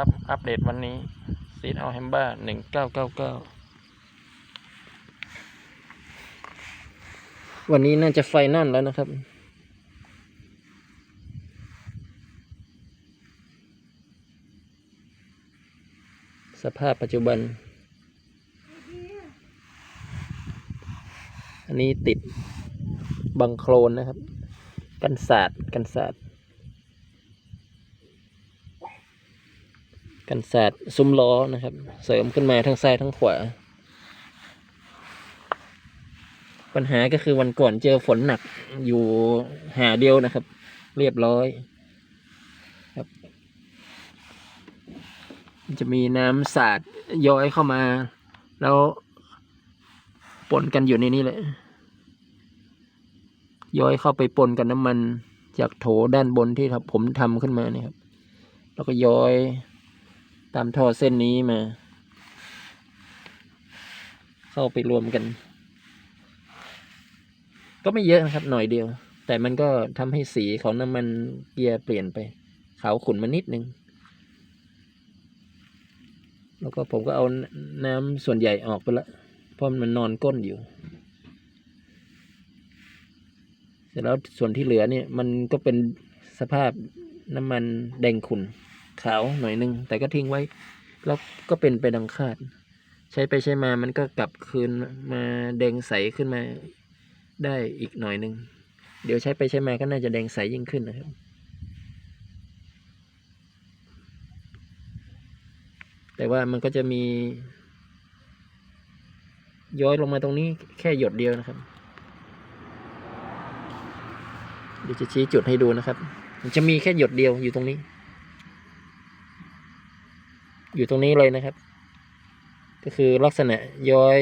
ครับ อัปเดตวันนี้ซีดเอาแฮมบ้าหนึ่งเก้าเก้าเก้าวันนี้น่าจะไฟนั่นแล้วนะครับสภาพปัจจุบัน อันนี้ติดบังโครนนะครับ กันศาสตร์กันศาสตร์ กันศาสตร์ซุ้มล้อนะครับ เสริมขึ้นมาทั้งซ้ายทั้งขวา ปัญหาก็คือวันก่อนเจอฝนหนักอยู่หาเดียวนะครับ เรียบร้อยครับ จะมีน้ำสาดย้อยเข้ามา แล้วปนกันอยู่ในนี้เลยย้อยเข้าไปปนกับน้ำมันจากโถด้านบนที่ผมทำขึ้นมาเนี่ยครับ แล้วก็ย้อย ตามท่อเส้นนี้มา เข้าไปรวมกัน ก็ไม่เยอะนะครับ หน่อยเดียว แต่มันก็ทำให้สีของน้ำมันเกียร์เปลี่ยนไปขาวขุ่นมานิดนึง แล้วก็ผมก็เอาน้ำส่วนใหญ่ออกไปละเพราะมันนอนก้นอยู่ เสร็จแล้วส่วนที่เหลือเนี่ย มันก็เป็นสภาพน้ำมันแดงขุ่น ขาวหน่อยนึง แต่ก็ทิ้งไว้ แล้วก็เป็นไปดังคาด ใช้ไปใช้มามันก็กลับคืนมาแดงใสขึ้นมาได้อีกหน่อยนึง เดี๋ยวใช้ไปใช้มาก็น่าจะแดงใสยิ่งขึ้นนะครับแต่ว่ามันก็จะมี ย้อยลงมาตรงนี้แค่หยดเดียวนะครับ เดี๋ยวจะชี้จุดให้ดูนะครับ มันจะมีแค่หยดเดียวอยู่ตรงนี้ อยู่ตรงนี้เลยนะครับ ก็คือลักษณะย้อย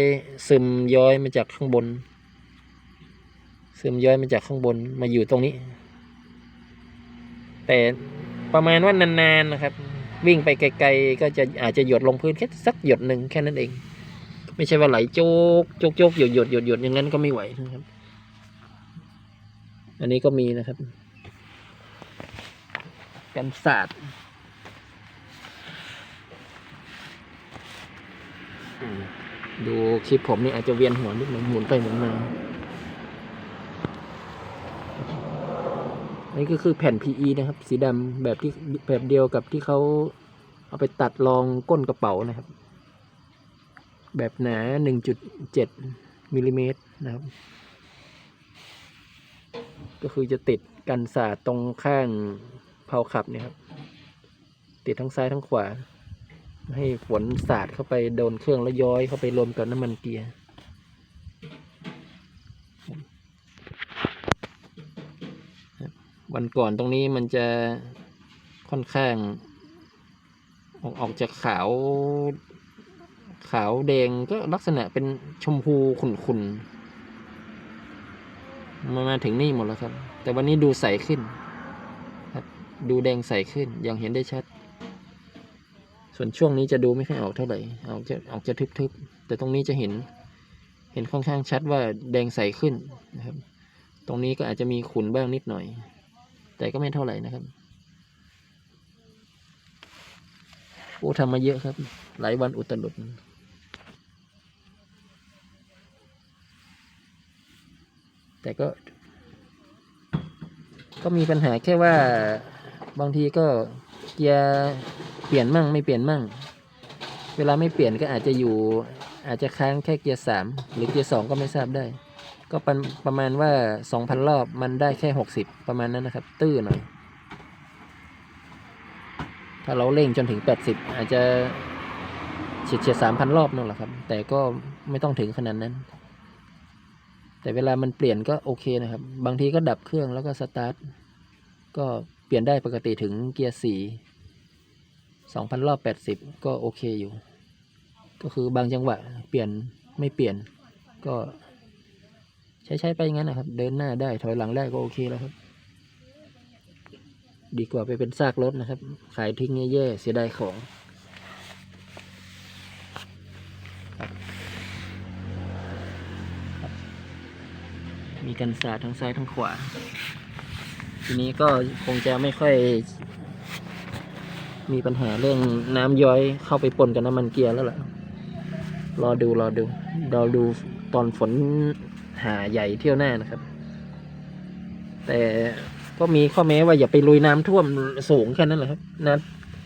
ซึมย้อยมาจากข้างบน ซึมย้อยมาจากข้างบนมาอยู่ตรงนี้ แต่ประมาณว่านานๆนะครับ วิ่งไปไกลๆ ก็จะอาจจะหยดลงพื้นแค่สักหยดหนึ่งแค่นั้นเอง ไม่ใช่ว่าไหลโจกโจกโจกหยดหยดหยดหยดอย่างนั้นก็ไม่ไหวนะครับ อันนี้ก็มีนะครับ กันศาสตร์อืม ดูคลิปผมนี่อาจจะเวียนหัวนิดหนึ่งหมุนไปหมุนมาอันนี้ก็คือแผ่น PE นะครับ สีดำแบบที่แบบเดียวกับที่เขาเอาไปตัดรองก้นกระเป๋านะครับ แบบหนา 1.7มิลลิเมตรนะครับ ก็คือจะติดกันสาดตรงข้างเพาขับเนี่ยครับ ติดทั้งซ้ายทั้งขวา ให้ฝนสาดเข้าไปโดนเครื่องแล้วย้อยเข้าไปรวมกับน้ำมันเกียร์วันก่อนตรงนี้มันจะค่อนข้าง ออกออกจากขาว ขาวแดงก็ลักษณะเป็นชมพูขุ่นๆมามาถึงนี่หมดแล้วครับ แต่วันนี้ดูใสขึ้น ครับ ดูแดงใสขึ้นอย่างเห็นได้ชัด ส่วนช่วงนี้จะดูไม่ค่อยออกเท่าไหร่ออกจะออกจะทึบๆ แต่ตรงนี้จะเห็น เห็นค่อนข้างชัดว่าแดงใสขึ้นนะครับ ตรงนี้ก็อาจจะมีขุนบ้างนิดหน่อย แต่ก็ไม่เท่าไหร่นะครับโอ้ทำมาเยอะครับ หลายวันอุตลุดแต่ก็ ก็มีปัญหาแค่ว่าบางทีก็เกียร์ เปลี่ยนมั่งไม่เปลี่ยนมั่ง เวลาไม่เปลี่ยนก็อาจจะอยู่ อาจจะค้างแค่เกียร์สามหรือเกียร์สองก็ไม่ทราบได้ ก็ประประมาณว่าสองพันรอบมันได้แค่หกสิบประมาณนั้นนะครับ ตื้อหน่อย ถ้าเราเร่งจนถึงแปดสิบอาจจะเฉียดเฉียดสามพันรอบนั่นแหละครับ แต่ก็ไม่ต้องถึงขนาดนั้น แต่เวลามันเปลี่ยนก็โอเคนะครับ บางทีก็ดับเครื่องแล้วก็สตาร์ทก็เปลี่ยนได้ปกติถึงเกียร์สี่ สองพันรอบแปดสิบก็โอเคอยู่ ก็คือบางจังหวะเปลี่ยนไม่เปลี่ยนก็ใช้ใช้ไปงั้นนะครับ เดินหน้าได้ถอยหลังได้ก็โอเคแล้วครับ ดีกว่าไปเป็นซากรถนะครับ ขายทิ้งแย่ๆเสียดายของมีกันสาทั้งซ้ายทั้งขวา ทีนี้ก็คงจะไม่ค่อย มีปัญหาเรื่องน้ำย้อยเข้าไปปนกับน้ำมันเกียร์แล้วล่ะ รอดูรอดูรอดูตอนฝนหาใหญ่เที่ยวหน้านะครับ แต่ก็มีข้อแม้ว่าอย่าไปลุยน้ำท่วมสูงแค่นั้นแหละครับ น้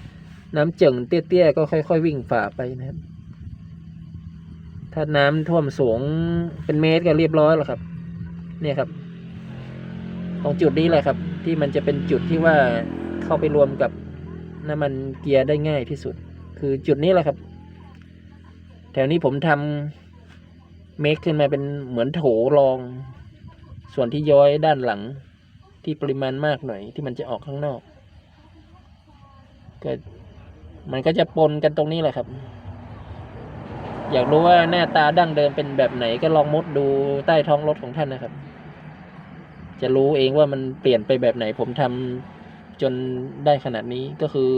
ำน้ำเจิ่งเตี้ยๆก็ค่อยๆวิ่งฝ่าไปนะครับ ถ้าน้ำท่วมสูงเป็นเมตรก็เรียบร้อยแล้วครับ เนี่ยครับ ตรงจุดนี้แหละครับ ที่มันจะเป็นจุดที่ว่าเข้าไปรวมกับ น้ำมันเกียร์ได้ง่ายที่สุด คือจุดนี้แหละครับ แถวนี้ผมทำเมคขึ้นมาเป็นเหมือนโถรอง ส่วนที่ย้อยด้านหลังที่ปริมาณมากหน่อยที่มันจะออกข้างนอกก็มันก็จะปนกันตรงนี้แหละครับ อยากรู้ว่าหน้าตาดั้งเดิมเป็นแบบไหนก็ลองมุดดูใต้ท้องรถของท่านนะครับ จะรู้เองว่ามันเปลี่ยนไปแบบไหนผมทำ จนได้ขนาดนี้ก็คือ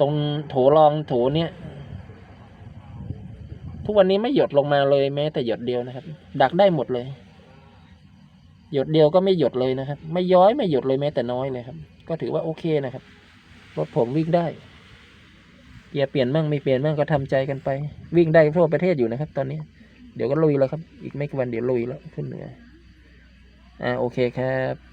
ตรงโถรองโถเนี้ยทุกวันนี้ไม่หยดลงมาเลยแม้แต่หยดเดียวนะครับ ดักได้หมดเลย หยดเดียวก็ไม่หยดเลยนะครับ ไม่ย้อยไม่หยดเลยแม้แต่น้อยเลยครับ ก็ถือว่าโอเคนะครับรถผมวิ่งได้เกียร์เปลี่ยนมั่งไม่เปลี่ยนมั่งก็ทำใจกันไป วิ่งได้ทั่วประเทศอยู่นะครับ ตอนนี้ เดี๋ยวก็ลุยแล้วครับ อีกไม่กี่วันเดี๋ยวลุยแล้วขึ้นเหนืออ่าโอเคครับ